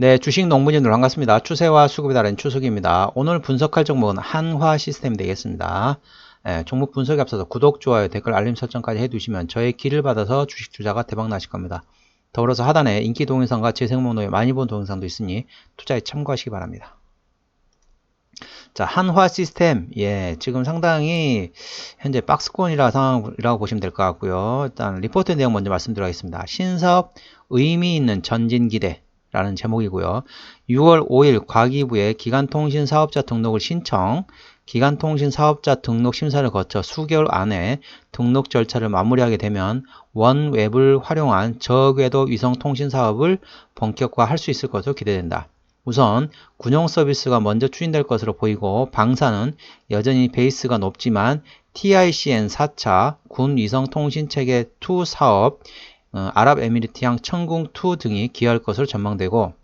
네, 주식 농부님들 반갑습니다. 추세와 수급에 따른 추석입니다. 오늘 분석할 종목은 한화 시스템 되겠습니다. 네, 종목 분석에 앞서서 구독, 좋아요, 댓글, 알림 설정까지 해두시면 저의 길을 받아서 주식 투자가 대박 나실 겁니다. 더불어서 하단에 인기 동영상과 재생 목록에 많이 본 동영상도 있으니 투자에 참고하시기 바랍니다. 자, 한화 시스템. 예, 지금 상당히 현재 박스권이라 상황이라고 보시면 될 것 같고요. 일단 리포트 내용 먼저 말씀드리겠습니다. 신사업 의미 있는 전진 기대. 라는 제목이고요. 6월 5일 과기부에 기간통신 사업자 등록을 신청, 기간통신 사업자 등록 심사를 거쳐 수개월 안에 등록 절차를 마무리하게 되면 원웹을 활용한 저궤도 위성 통신 사업을 본격화할 수 있을 것으로 기대된다. 우선 군용 서비스가 먼저 추진될 것으로 보이고 방사는 여전히 베이스가 높지만 TICN 4차 군 위성 통신 체계 2 사업 어, 아랍에미리트양 천궁2 등이 기여할 것으로 전망되고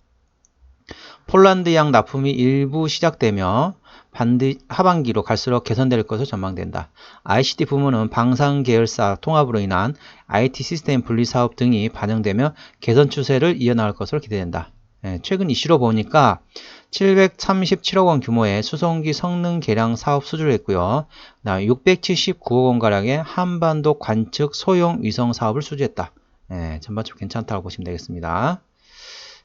폴란드양 납품이 일부 시작되며 반드 하반기로 갈수록 개선될 것으로 전망된다. ICT 부문은 방산 계열사 통합으로 인한 IT 시스템 분리 사업 등이 반영되며 개선 추세를 이어나갈 것으로 기대된다. 예, 최근 이슈로 보니까 737억 원 규모의 수송기 성능 개량 사업 수주를 했고요. 679억 원 가량의 한반도 관측 소형 위성 사업을 수주했다. 예, 전반적으로 괜찮다고 보시면 되겠습니다.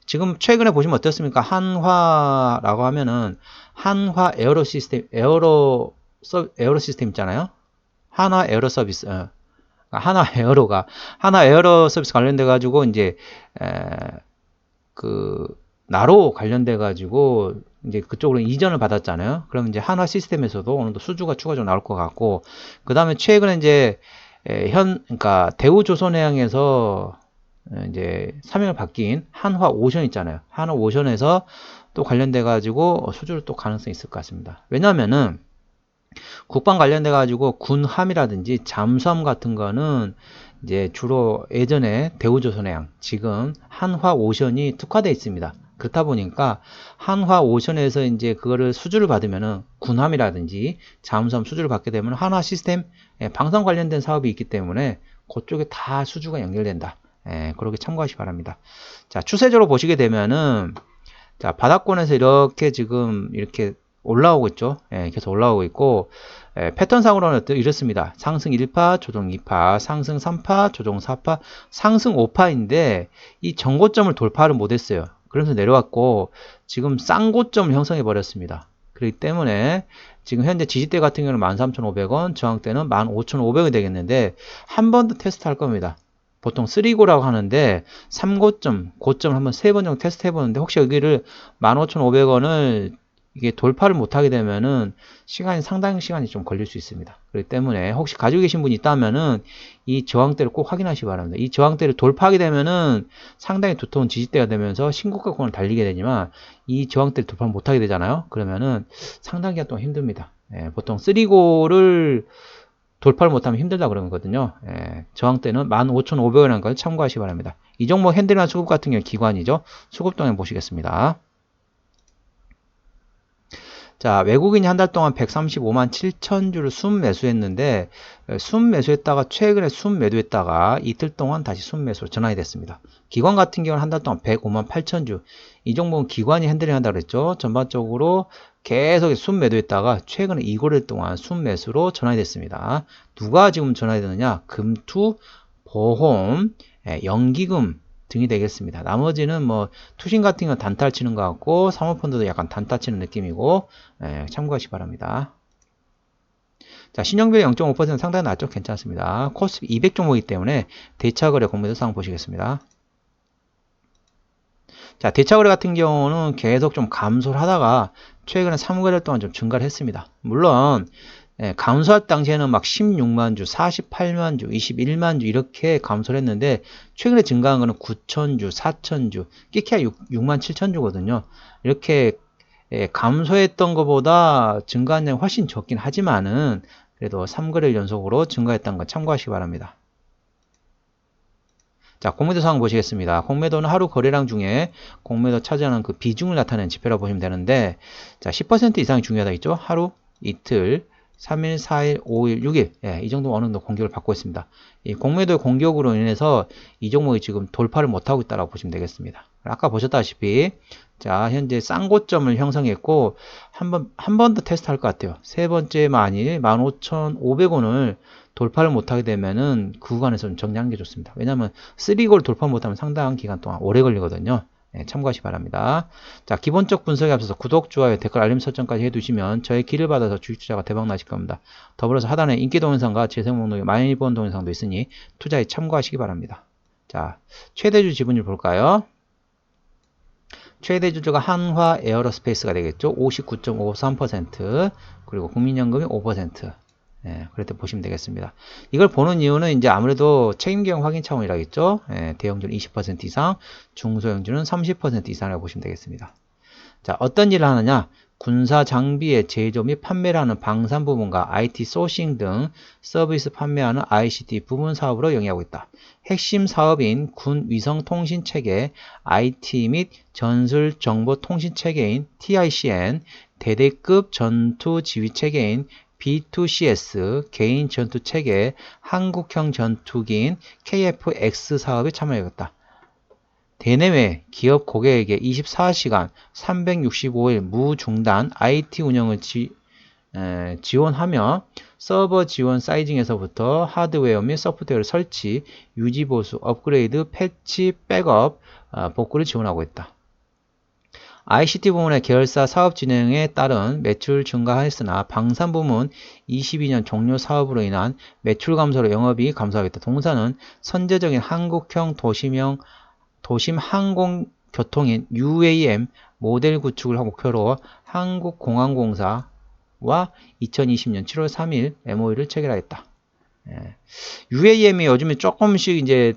지금 최근에 보시면 어떻습니까? 한화라고 하면은 한화 에어로 시스템, 에어로 서, 에어로 시스템 있잖아요. 한화 에어로 서비스, 어. 한화 에어로가 한화 에어로 서비스 관련돼 가지고 이제 에, 그 나로 관련돼 가지고 이제 그쪽으로 이전을 받았잖아요. 그럼 이제 한화 시스템에서도 정도 수주가 추가적으로 나올 것 같고 그 다음에 최근에 이제 예, 현 그러니까 대우조선해양에서 어, 이제 사명을 바뀐 한화 오션 있잖아요. 한화 오션에서 또 관련돼 가지고 수주를 또 가능성이 있을 것 같습니다. 왜냐하면은 국방 관련돼 가지고 군함이라든지 잠수함 같은 거는 이제 주로 예전에 대우조선해양 지금 한화 오션이 특화되어 있습니다. 그렇다 보니까 한화 오션에서 이제 그거를 수주를 받으면은 군함이라든지 잠수함 수주를 받게 되면 한화 시스템 예, 방산 관련된 사업이 있기 때문에 그쪽에 다 수주가 연결된다. 예, 그렇게 참고하시기 바랍니다. 자, 추세적으로 보시게 되면은 자, 바닥권에서 이렇게 지금 이렇게 올라오고 있죠. 예, 계속 올라오고 있고 예, 패턴상으로는 이렇습니다. 상승 1파, 조정 2파, 상승 3파, 조정 4파, 상승 5파인데 이 정고점을 돌파를 못했어요. 그래서 내려왔고 지금 쌍고점을 형성해 버렸습니다. 그렇기 때문에 지금 현재 지지대 같은 경우는 13,500원, 저항대는 15,500원이 되겠는데 한 번 더 테스트 할 겁니다. 보통 3고라고 하는데 3고점, 고점 한번 세 번 정도 테스트 해보는데 혹시 여기를 15,500원을 이게 돌파를 못하게 되면은 시간이 상당히 시간이 좀 걸릴 수 있습니다. 그렇기 때문에 혹시 가지고 계신 분이 있다면은 이 저항대를 꼭 확인하시기 바랍니다. 이 저항대를 돌파하게 되면은 상당히 두터운 지지대가 되면서 신고가권을 달리게 되지만 이 저항대를 돌파 못하게 되잖아요. 그러면은 상당히 동안 힘듭니다. 예, 보통 3고를 돌파를 못하면 힘들다 그러거든요. 예, 저항대는 15,500원이라는 걸 참고하시기 바랍니다. 이 종목 핸들이나 수급 같은 경우 기관이죠. 수급 동안 보시겠습니다. 자, 외국인이 한 달 동안 135만 7천 주를 순 매수했는데 순 매수했다가 최근에 순 매도했다가 이틀 동안 다시 순 매수로 전환이 됐습니다. 기관 같은 경우는 한 달 동안 105만 8천 주. 이 종목은 기관이 핸들링 한다 그랬죠. 전반적으로 계속 순 매도했다가 최근에 2거래일 동안 순 매수로 전환이 됐습니다. 누가 지금 전환이 되느냐? 금투, 보험, 예, 연기금 등이 되겠습니다. 나머지는 뭐 투신 같은 건 단타를 치는 것 같고 사모펀드도 약간 단타 치는 느낌이고 예, 참고하시 기 바랍니다. 자, 신용비율 0.5% 상당히 낮죠? 괜찮습니다. 코스 200 종목이기 때문에 대차거래 공매도 상황 보시겠습니다. 자, 대차거래 같은 경우는 계속 좀 감소를 하다가 최근에 3개월 동안 좀 증가를 했습니다. 물론 예, 감소할 당시에는 막 16만 주, 48만 주, 21만 주 이렇게 감소를 했는데 최근에 증가한 거는 9천 주, 4천 주, 끼키야 6, 6만 7천 주거든요. 이렇게 예, 감소했던 것보다 증가한 양이 훨씬 적긴 하지만은 그래도 3거래일 연속으로 증가했다는 거 참고하시기 바랍니다. 자, 공매도 상황 보시겠습니다. 공매도는 하루 거래량 중에 공매도 차지하는 그 비중을 나타내는 지표라고 보시면 되는데, 자, 10% 이상이 중요하다 있죠? 하루, 이틀, 3일, 4일, 5일, 6일 예, 이 정도 어느 정도 공격을 받고 있습니다. 이 공매도의 공격으로 인해서 이 종목이 지금 돌파를 못하고 있다고 보시면 되겠습니다. 아까 보셨다시피 자 현재 쌍고점을 형성했고 한 번 한 번 더 테스트 할 것 같아요 세 번째 만일 15,500원을 돌파를 못하게 되면은 그 구간에서 좀 정리하는 게 좋습니다 왜냐하면 3골 돌파 못하면 상당한 기간 동안 오래 걸리거든요 네, 참고하시 기 바랍니다 자 기본적 분석에 앞서서 구독 좋아요 댓글 알림 설정까지 해두시면 저의 길을 받아서 주식 투자가 대박 나실 겁니다 더불어서 하단에 인기 동영상과 재생 목록에 많이 본 동영상도 있으니 투자에 참고하시기 바랍니다 자 최대주 지분율 볼까요 최대 주주가 한화 에어로스페이스가 되겠죠. 59.53% 그리고 국민연금이 5%. 예, 그렇게 보시면 되겠습니다. 이걸 보는 이유는 이제 아무래도 책임경 확인 차원이라겠죠. 예, 대형주는 20% 이상, 중소형주는 30% 이상이라고 보시면 되겠습니다. 자, 어떤 일을 하느냐? 군사 장비의 제조 및 판매를 하는 방산 부분과 IT 소싱 등 서비스 판매하는 ICT 부분 사업으로 영위하고 있다. 핵심 사업인 군 위성 통신 체계 IT 및 전술 정보 통신 체계인 TICN, 대대급 전투 지휘 체계인 B2CS 개인 전투 체계 한국형 전투기인 KF-X 사업에 참여하였다. 대내외 기업 고객에게 24시간 365일 무중단 IT 운영을 지, 에, 지원하며 서버 지원 사이징에서부터 하드웨어 및 소프트웨어 설치, 유지 보수, 업그레이드, 패치, 백업, 어, 복구를 지원하고 있다. ICT 부문의 계열사 사업 진행에 따른 매출 증가하였으나 방산 부문 22년 종료 사업으로 인한 매출 감소로 영업이 감소하겠다. 동사는 선제적인 한국형 도심형 도심 항공 교통인 UAM 모델 구축을 목표로 한국공항공사와 2020년 7월 3일 MOU를 체결하였다. 예. UAM이 요즘에 조금씩 이제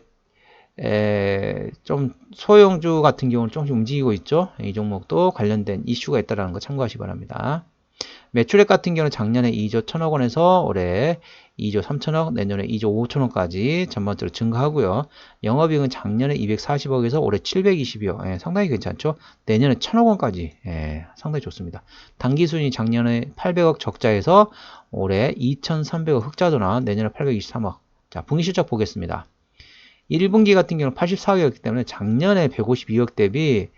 에, 좀 소형주 같은 경우는 조금씩 움직이고 있죠. 이 종목도 관련된 이슈가 있다는 거 참고하시 기 바랍니다. 매출액 같은 경우는 작년에 2조 1천억 원에서 올해 2조 3천억, 내년에 2조 5천억까지 전반적으로 증가하고요. 영업이익은 작년에 240억에서 올해 720억, 예, 상당히 괜찮죠. 내년에 1천억 원까지 예, 상당히 좋습니다. 단기 수준이 작년에 800억 적자에서 올해 2,300억 흑자도나 내년에 823억. 자, 분기 실적 보겠습니다. 1분기 같은 경우는 84억이었기 때문에 작년에 152억 대비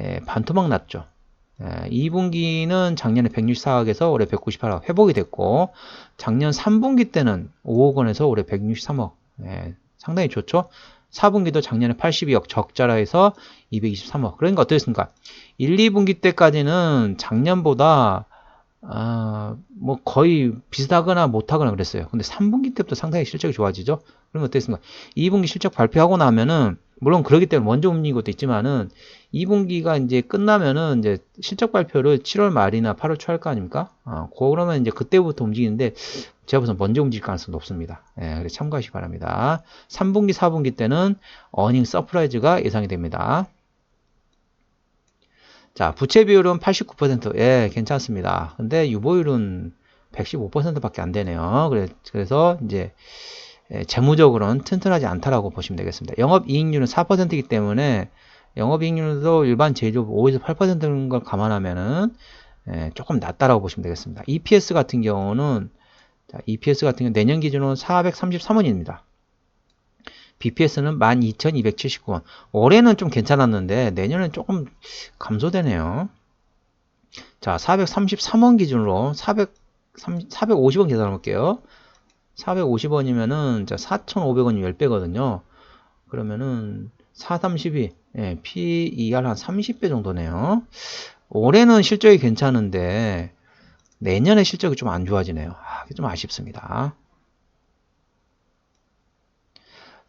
예, 반토막 났죠. 2분기는 예, 작년에 164억에서 올해 198억 회복이 됐고 작년 3분기 때는 5억 원에서 올해 163억 예, 상당히 좋죠. 4분기도 작년에 82억 적자라 해서 223억. 그러니까 어떻습니까? 1, 2분기 때까지는 작년보다 아, 뭐 거의 비슷하거나 못하거나 그랬어요 근데 3분기 때부터 상당히 실적이 좋아지죠 그러면 어떻습니까 2분기 실적 발표하고 나면은 물론 그러기 때문에 먼저 움직인 것도 있지만은 2분기가 이제 끝나면은 이제 실적 발표를 7월 말이나 8월 초 할 거 아닙니까? 어, 그러면 이제 그때부터 움직이는데 제가 보선 먼저 움직일 가능성이 높습니다. 예, 그래서 참고하시기 바랍니다. 3분기, 4분기 때는 어닝 서프라이즈가 예상이 됩니다. 자, 부채 비율은 89%. 예, 괜찮습니다. 근데 유보율은 115%밖에 안 되네요. 그래서 이제 예, 재무적으로는 튼튼하지 않다라고 보시면 되겠습니다. 영업 이익률은 4%이기 때문에 영업 이익률도 일반 제조업 5에서 8%인 걸 감안하면은 예, 조금 낮다라고 보시면 되겠습니다. EPS 같은 경우는 자, EPS 같은 경우 내년 기준으로 433원입니다. BPS는 12,279원. 올해는 좀 괜찮았는데 내년엔 조금 감소되네요. 자, 433원 기준으로 400, 450원 계산해 볼게요. 450원이면은 4,500원이 10배거든요. 그러면은 4, 32, 예, PER 한 30배 정도네요. 올해는 실적이 괜찮은데 내년에 실적이 좀 안 좋아지네요. 아, 좀 아쉽습니다.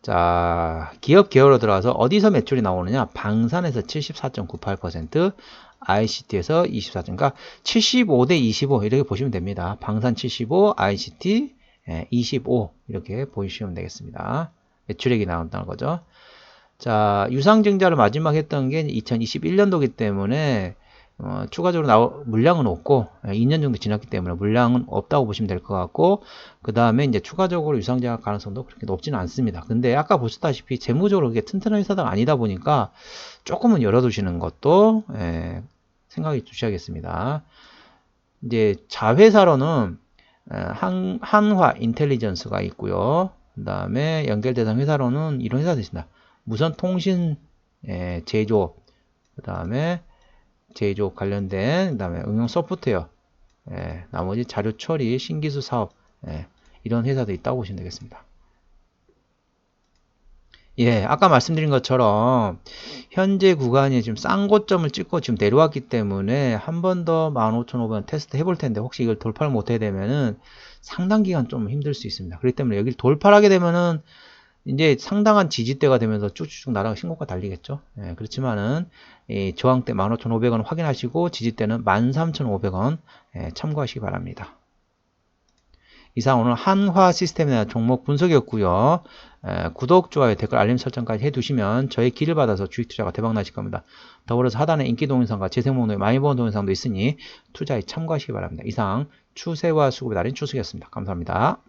자, 기업 계열로 들어가서 어디서 매출이 나오느냐? 방산에서 74.98%, ICT에서 24. 그러니까 75대 25 이렇게 보시면 됩니다. 방산 75, ICT 25 예, 이렇게 보시면 되겠습니다. 매출액이 나온다는 거죠. 자, 유상증자를 마지막 했던 게 2021년도기 때문에 어, 추가적으로 나오, 물량은 없고 2년 예, 정도 지났기 때문에 물량은 없다고 보시면 될 것 같고 그 다음에 이제 추가적으로 유상증자 가능성도 그렇게 높지는 않습니다. 근데 아까 보셨다시피 재무적으로 그게 튼튼한 회사가 아니다 보니까 조금은 열어두시는 것도 예, 생각해 주셔야겠습니다. 이제 자회사로는 한, 한화 인텔리전스가 있고요. 그 다음에 연결 대상 회사로는 이런 회사도 있습니다. 무선 통신 예, 제조업, 그 다음에 제조업 관련된, 그 다음에 응용 소프트웨어, 예, 나머지 자료 처리, 신기술 사업, 예, 이런 회사도 있다고 보시면 되겠습니다. 예, 아까 말씀드린 것처럼 현재 구간이 지금 싼 고점을 찍고 지금 내려왔기 때문에 한 번 더 15,500원 테스트 해볼 텐데 혹시 이걸 돌파를 못하게 되면은 상당 기간 좀 힘들 수 있습니다. 그렇기 때문에 여기를 돌파하게 되면은 이제 상당한 지지대가 되면서 쭉쭉 나라가 신고가 달리겠죠. 예, 그렇지만은 이 저항대 15,500원 확인하시고 지지대는 13,500원 예, 참고하시기 바랍니다. 이상 오늘 한화 시스템에 대한 종목 분석이었고요. 에, 구독, 좋아요, 댓글, 알림 설정까지 해두시면 저의 길을 받아서 주식 투자가 대박 나실 겁니다. 더불어서 하단에 인기 동영상과 재생 목록에 많이 본 동영상도 있으니 투자에 참고하시기 바랍니다. 이상 추세와 수급의 달인 추석이었습니다. 감사합니다.